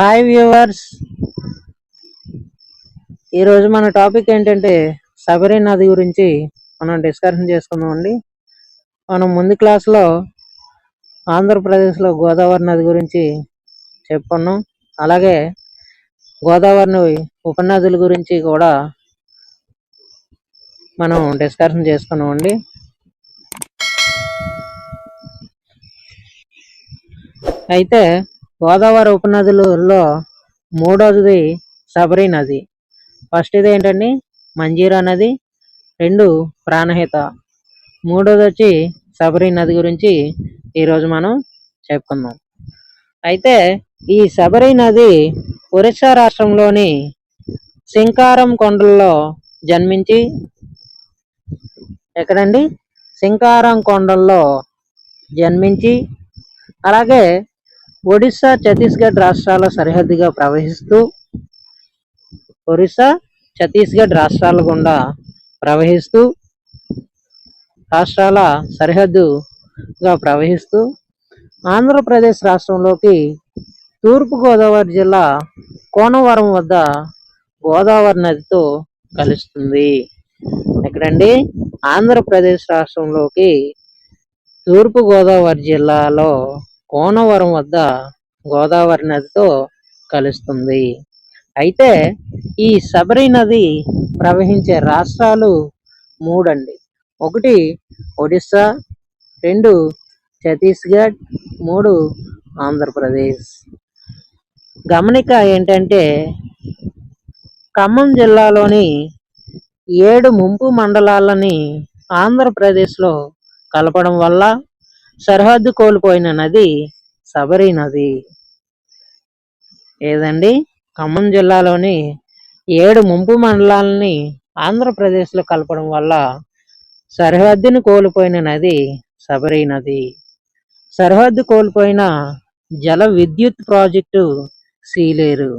Hi viewers. ఈరోజు మన topic ఏంటంటే శబరి నది గురించి మనం డిస్కషన్ చేసుకుందామండి మనం ముందు క్లాస్లో ఆంధ్రప్రదేశ్లో గోదావరి నది గురించి చెప్పుకున్నాం. అలాగే గోదావరిని ఉపనదుల గురించి కూడా మనం డిస్కషన్ చేసుకున్నాం అండి. అయితే గోదావరి ఉపనదులలో మూడోది శబరి నది. ఫస్ట్ ఇది ఏంటండి? మంజీరా నది రెండు ప్రాణహిత. మూడోది వచ్చి శబరి నది గురించి ఈరోజు మనం చెప్పుకుందాం. అయితే ఈ శబరి నది ఒరిస్సా రాష్ట్రంలోని సింకారం కొండల్లో జన్మించి ఎక్కడండి? సింకారం కొండల్లో జన్మించి అలాగే ఒడిశా ఛత్తీస్గఢ్ రాష్ట్రాల సరిహద్దుగా ప్రవహిస్తూ ఒరిస్సా ఛత్తీస్గఢ్ రాష్ట్రాల గుండా ప్రవహిస్తూ రాష్ట్రాల సరిహద్దుగా ప్రవహిస్తూ ఆంధ్రప్రదేశ్ రాష్ట్రంలోకి తూర్పు గోదావరి జిల్లా కోనవరం వద్ద గోదావరి నదితో కలుస్తుంది. ఎక్కడండి? ఆంధ్రప్రదేశ్ రాష్ట్రంలోకి తూర్పు గోదావరి జిల్లాలో కోనవరం వద్ద గోదావరి నదితో కలుస్తుంది. అయితే ఈ శబరి నది ప్రవహించే రాష్ట్రాలు మూడండి. ఒకటి ఒడిస్సా రెండు ఛత్తీస్గఢ్ మూడు ఆంధ్రప్రదేశ్. గమనిక ఏంటంటే ఖమ్మం జిల్లాలోని ఏడు ముంపు మండలాలని ఆంధ్రప్రదేశ్లో కలపడం వల్ల సరిహద్దు కోల్పోయిన నది శబరి నది. ఏదండి? ఖమ్మం జిల్లాలోని ఏడు ముంపు మండలాలని ఆంధ్రప్రదేశ్లో కలపడం వల్ల సరిహద్దును కోల్పోయిన నది శబరి నది. సరిహద్దు కోల్పోయిన జల విద్యుత్ ప్రాజెక్టు సీలేరు.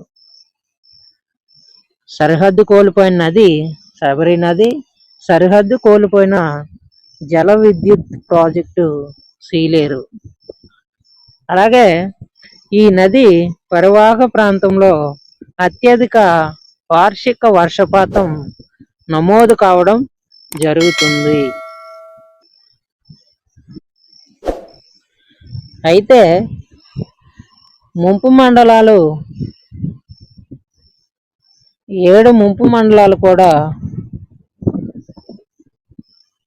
సరిహద్దు కోల్పోయిన నది శబరి నది సరిహద్దు కోల్పోయిన జల విద్యుత్ ప్రాజెక్టు సీలేరు అలాగే ఈ నది పరివాహక ప్రాంతంలో అత్యధిక వార్షిక వర్షపాతం నమోదు కావడం జరుగుతుంది. అయితే ముంపు మండలాలు ఏడు ముంపు మండలాలు కూడా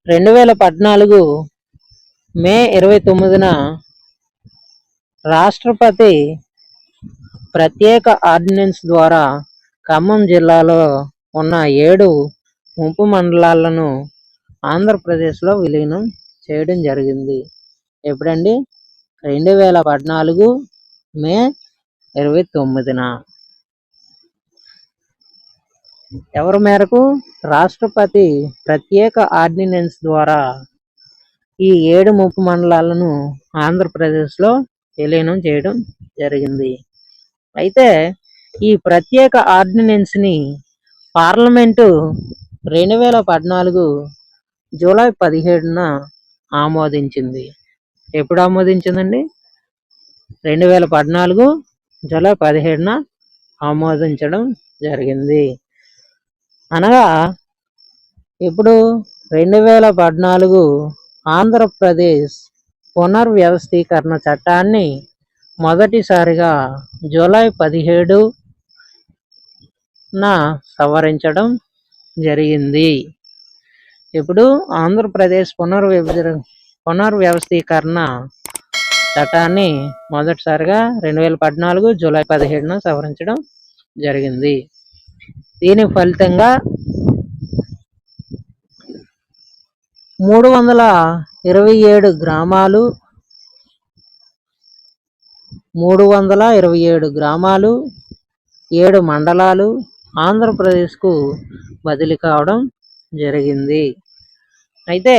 రెండు వేల పద్నాలుగు మే ఇరవై తొమ్మిదిన రాష్ట్రపతి ప్రత్యేక ఆర్డినెన్స్ ద్వారా ఖమ్మం జిల్లాలో ఉన్న ఏడు ముంపు మండలాలను ఆంధ్రప్రదేశ్లో విలీనం చేయడం జరిగింది. ఎప్పుడండి? రెండు వేల పద్నాలుగు మే ఇరవై తొమ్మిదిన. ఎవరి మేరకు? రాష్ట్రపతి ప్రత్యేక ఆర్డినెన్స్ ద్వారా ఈ ఏడు ముప్పు మండలాలను ఆంధ్రప్రదేశ్లో విలీనం చేయడం జరిగింది. అయితే ఈ ప్రత్యేక ఆర్డినెన్స్ని పార్లమెంటు రెండు వేల పద్నాలుగు జూలై పదిహేడున ఆమోదించింది. ఎప్పుడు ఆమోదించిందండి? రెండు వేల పద్నాలుగు జూలై పదిహేడున ఆమోదించడం జరిగింది. అనగా ఇప్పుడు రెండు వేల పద్నాలుగు ఆంధ్రప్రదేశ్ పునర్వ్యవస్థీకరణ చట్టాన్ని మొదటిసారిగా జూలై పదిహేడు నా సవరించడం జరిగింది. ఇప్పుడు ఆంధ్రప్రదేశ్ పునర్విభజన పునర్వ్యవస్థీకరణ చట్టాన్ని మొదటిసారిగా రెండు వేల పద్నాలుగు జూలై పదిహేడున సవరించడం జరిగింది. దీని ఫలితంగా మూడు వందల ఇరవై ఏడు గ్రామాలు మూడు వందల ఇరవై ఏడు గ్రామాలు ఏడు మండలాలు ఆంధ్రప్రదేశ్కు బదిలీ కావడం జరిగింది. అయితే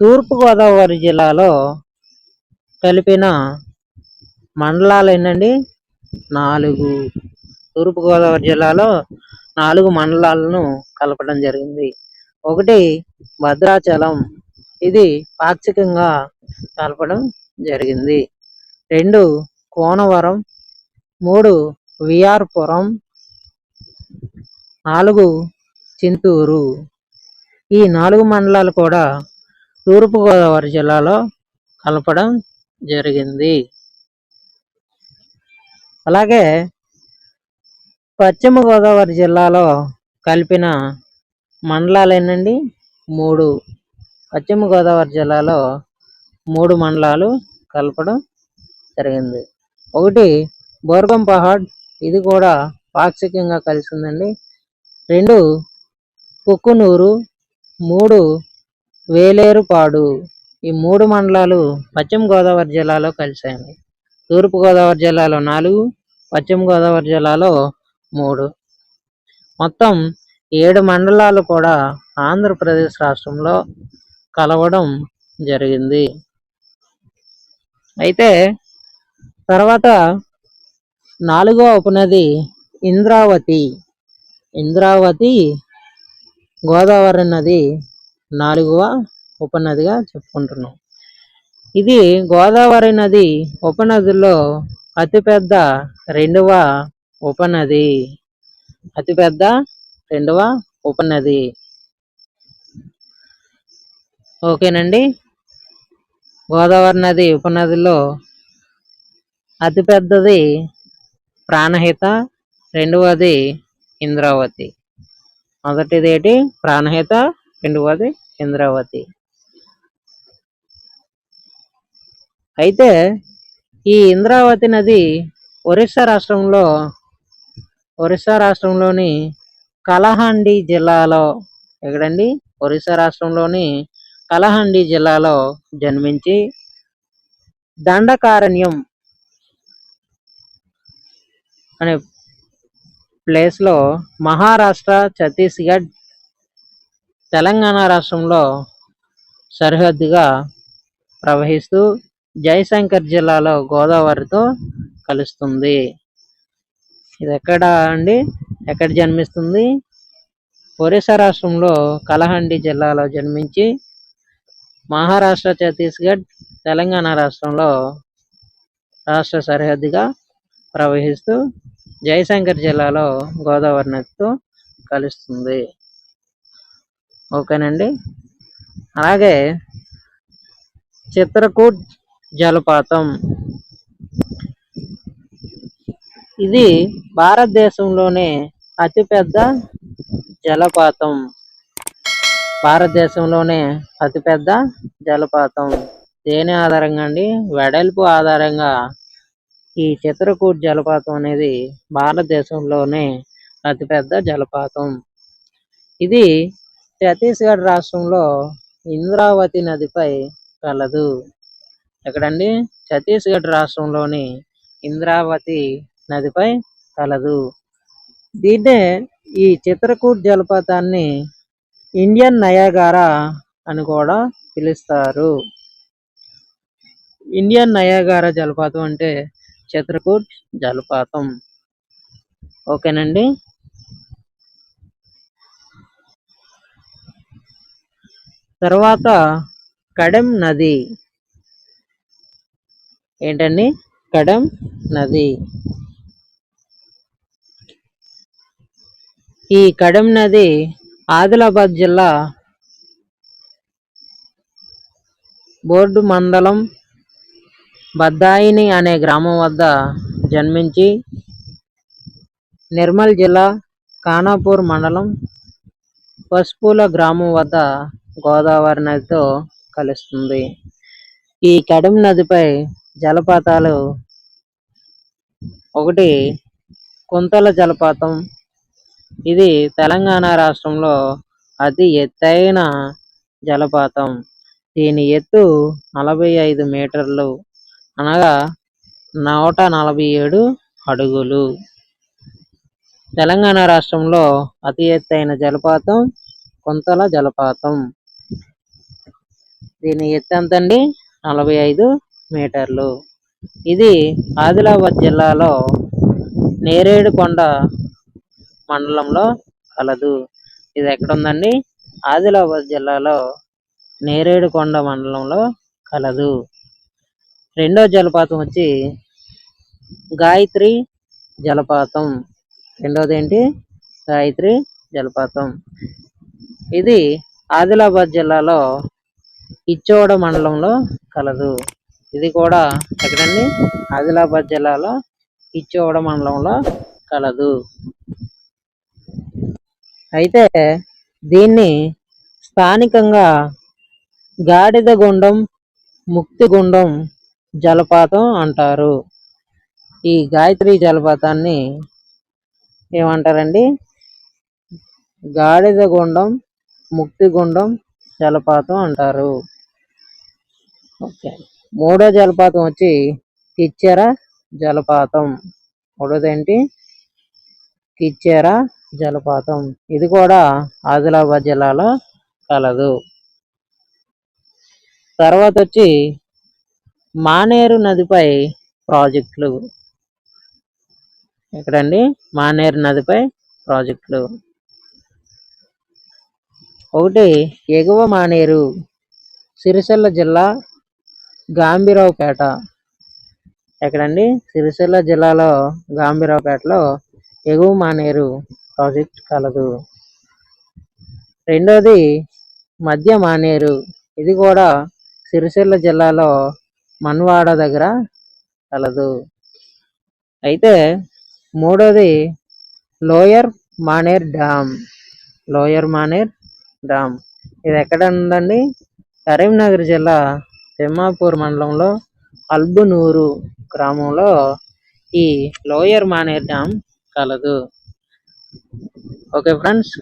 తూర్పుగోదావరి జిల్లాలో కలిపిన మండలాలు ఏంటండి నాలుగు. తూర్పుగోదావరి జిల్లాలో నాలుగు మండలాలను కలపడం జరిగింది. ఒకటి భద్రాచలం. ఇది పాక్షికంగా కలపడం జరిగింది. రెండు కోనవరం. మూడు విఆర్పురం. నాలుగు చింతూరు. ఈ నాలుగు మండలాలు కూడా తూర్పుగోదావరి జిల్లాలో కలపడం జరిగింది. అలాగే పశ్చిమ గోదావరి జిల్లాలో కలిపిన మండలాలు ఏంటండి మూడు పశ్చిమ గోదావరి జిల్లాలో మూడు మండలాలు కలపడం జరిగింది. ఒకటి బోర్గం పహాడ్ ఇది కూడా పాక్షికంగా కలిసిందండి. రెండు కుక్కునూరు మూడు వేలేరుపాడు. ఈ మూడు మండలాలు పశ్చిమ గోదావరి జిల్లాలో కలిశాయండి. తూర్పు గోదావరి జిల్లాలో నాలుగు పశ్చిమ గోదావరి జిల్లాలో మూడు. మొత్తం ఏడు మండలాలు కూడా ఆంధ్రప్రదేశ్ రాష్ట్రంలో కలవడం జరిగింది. అయితే తర్వాత నాలుగో ఉపనది ఇంద్రావతి. ఇంద్రావతి గోదావరి నది నాలుగవ ఉపనదిగా చెప్పుకుంటున్నాం. ఇది గోదావరి నది ఉపనదిలో అతిపెద్ద రెండవ ఉపనది. అతిపెద్ద రెండవ ఉపనది ఓకేనండి? గోదావరి నది ఉపనదిలో అతిపెద్దది ప్రాణహిత రెండవది ఇంద్రావతి. మొదటిది ఏంటి ప్రాణహిత రెండవది ఇంద్రావతి. అయితే ఈ ఇంద్రావతి నది ఒరిస్సా రాష్ట్రంలో ఒరిస్సా రాష్ట్రంలోని కలహండి జిల్లాలో ఎక్కడండి? ఒరిస్సా రాష్ట్రంలోని కలహండి జిల్లాలో జన్మించి దండకారణ్యం అనే ప్లేస్లో మహారాష్ట్ర ఛత్తీస్గఢ్ తెలంగాణ రాష్ట్రంలో సరిహద్దుగా ప్రవహిస్తూ జయశంకర్ జిల్లాలో గోదావరితో కలుస్తుంది. ఇది ఎక్కడ అండి? ఎక్కడ జన్మిస్తుంది? ఒరిస్సా రాష్ట్రంలో కలహండి జిల్లాలో జన్మించి మహారాష్ట్ర ఛత్తీస్గఢ్ తెలంగాణ రాష్ట్రంలో రాష్ట్ర సరిహద్దుగా ప్రవహిస్తూ జయశంకర్ జిల్లాలో గోదావరి నదితో కలుస్తుంది. ఓకేనండి? అలాగే చిత్రకూట్ జలపాతం. ఇది భారతదేశంలోనే అతిపెద్ద జలపాతం. భారతదేశంలోనే అతిపెద్ద జలపాతం. దేని ఆధారంగా అండి? వెడల్పు ఆధారంగా ఈ చిత్రకూట్ జలపాతం అనేది భారతదేశంలోనే అతిపెద్ద జలపాతం. ఇది ఛత్తీస్గఢ్ రాష్ట్రంలో ఇంద్రావతి నదిపై కలదు. ఎక్కడండి? ఛత్తీస్గఢ్ రాష్ట్రంలోని ఇంద్రావతి నదిపై కలదు. దీన్నే ఈ చిత్రకూట్ జలపాతాన్ని ఇండియన్ నయాగారా అని కూడా పిలుస్తారు. ఇండియన్ నయాగారా జలపాతం అంటే చిత్రకూట్ జలపాతం. ఓకేనండి? తర్వాత కడెం నది. ఏంటండి? కడెం నది. ఈ కడెం నది ఆదిలాబాద్ జిల్లా బోర్డు మండలం బద్దాయిని అనే గ్రామం వద్ద జన్మించి నిర్మల్ జిల్లా ఖానాపూర్ మండలం పసుపుల గ్రామం వద్ద గోదావరి నదితో కలుస్తుంది. ఈ కడెం నదిపై జలపాతాలు ఒకటి కుంతల జలపాతం ఇది తెలంగాణ రాష్ట్రంలో అతి ఎత్తైన జలపాతం. దీని ఎత్తు నలభై ఐదు మీటర్లు అనగా నూట నలభై ఏడు అడుగులు. తెలంగాణ రాష్ట్రంలో అతి ఎత్తైన జలపాతం కుంతల జలపాతం. దీని ఎత్తు ఎంతండి? నలభై ఐదు మీటర్లు. ఇది ఆదిలాబాద్ జిల్లాలో నేరేడుకొండ మండలంలో కలదు. ఇది ఎక్కడ ఉందండి ఆదిలాబాద్ జిల్లాలో నేరేడుకొండ మండలంలో కలదు. రెండో జలపాతం వచ్చి గాయత్రి జలపాతం. రెండోది ఏంటి గాయత్రి జలపాతం. ఇది ఆదిలాబాద్ జిల్లాలో ఇచ్చోడ మండలంలో కలదు. ఇది కూడా ఎక్కడండి? ఆదిలాబాద్ జిల్లాలో ఇచ్చోడ మండలంలో కలదు. అయితే దీన్ని స్థానికంగా గాడిదగుండం ముక్తిగుండం జలపాతం అంటారు. ఈ గాయత్రి జలపాతాన్ని ఏమంటారండి? గాడిద గుండం ముక్తిగుండం జలపాతం అంటారు. ఓకే. మూడో జలపాతం వచ్చి కిచ్చెర జలపాతం. మూడోదేంటి కిచ్చెర జలపాతం. ఇది కూడా ఆదిలాబాద్ జిల్లాలో కలదు. తర్వాత వచ్చి మానేరు నదిపై ప్రాజెక్టులు. ఎక్కడండి? మానేరు నదిపై ప్రాజెక్టులు. ఒకటి ఎగువ మానేరు సిరిసిల్ల జిల్లా గాంభీరావుపేట ఎక్కడండి? సిరిసిల్ల జిల్లాలో గాంభీరావుపేటలో ఎగువ మానేరు ప్రాజెక్ట్ కలదు. రెండోది మధ్య మానేరు. ఇది కూడా సిరిసిల్ల జిల్లాలో మన్వాడ దగ్గర కలదు. అయితే మూడోది lower Maner dam. Lower Maner dam. ఇది ఎక్కడ ఉందండి కరీంనగర్ జిల్లా తిమ్మాపూర్ మండలంలో అల్బునూరు గ్రామంలో ఈ లోయర్ మానేర్ డ్యామ్ కలదు. ఓకే ఫ్రెండ్స్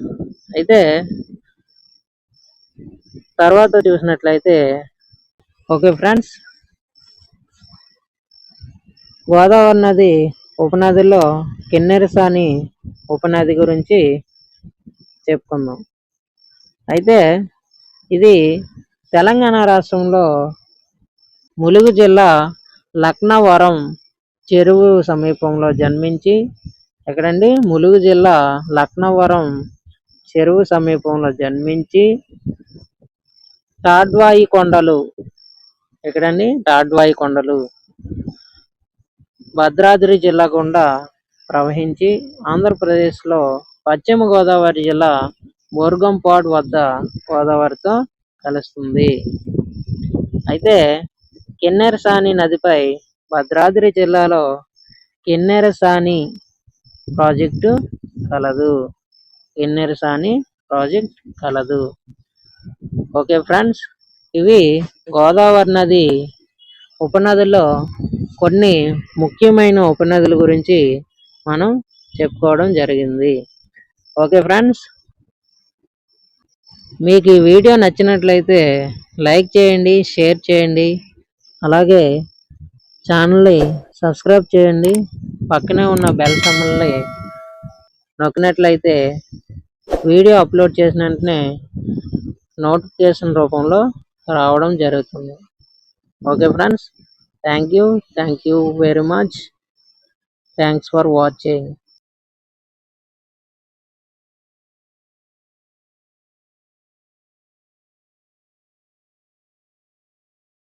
అయితే తర్వాత చూసినట్లయితే ఓకే ఫ్రెండ్స్ గోదావరి నది ఉపనదిలో కిన్నెరసాని ఉపనది గురించి చెప్పుకుందాం. అయితే ఇది తెలంగాణ రాష్ట్రంలో ములుగు జిల్లా లక్నవరం చెరువు సమీపంలో జన్మించి ఎక్కడండి? ములుగు జిల్లా లక్నవరం చెరువు సమీపంలో జన్మించి తాడ్వాయి కొండలు. ఎక్కడండి? తాడ్వాయి కొండలు. భద్రాద్రి జిల్లా గుండా ప్రవహించి ఆంధ్రప్రదేశ్లో పశ్చిమ గోదావరి జిల్లా బోర్గంపాడ్ వద్ద గోదావరితో కలుస్తుంది. అయితే కిన్నెరసాని నదిపై భద్రాద్రి జిల్లాలో కిన్నెరసాని ప్రాజెక్టు కలదు. కిన్నెరసాని ప్రాజెక్ట్ కలదు. ఓకే ఫ్రెండ్స్ ఇవి గోదావరి నది ఉపనదుల్లో కొన్ని ముఖ్యమైన ఉపనదుల గురించి మనం చెప్పుకోవడం జరిగింది. ఓకే ఫ్రెండ్స్ మీకు ఈ వీడియో నచ్చినట్లయితే లైక్ చేయండి షేర్ చేయండి. అలాగే ఛానల్ని సబ్స్క్రైబ్ చేయండి. పక్కనే ఉన్న బెల్ సమ్మల్ని నొక్కినట్లయితే వీడియో అప్లోడ్ చేసిన వెంటనే నోటిఫికేషన్ రూపంలో రావడం జరుగుతుంది. Okay friends thank you thank you very much thanks for watching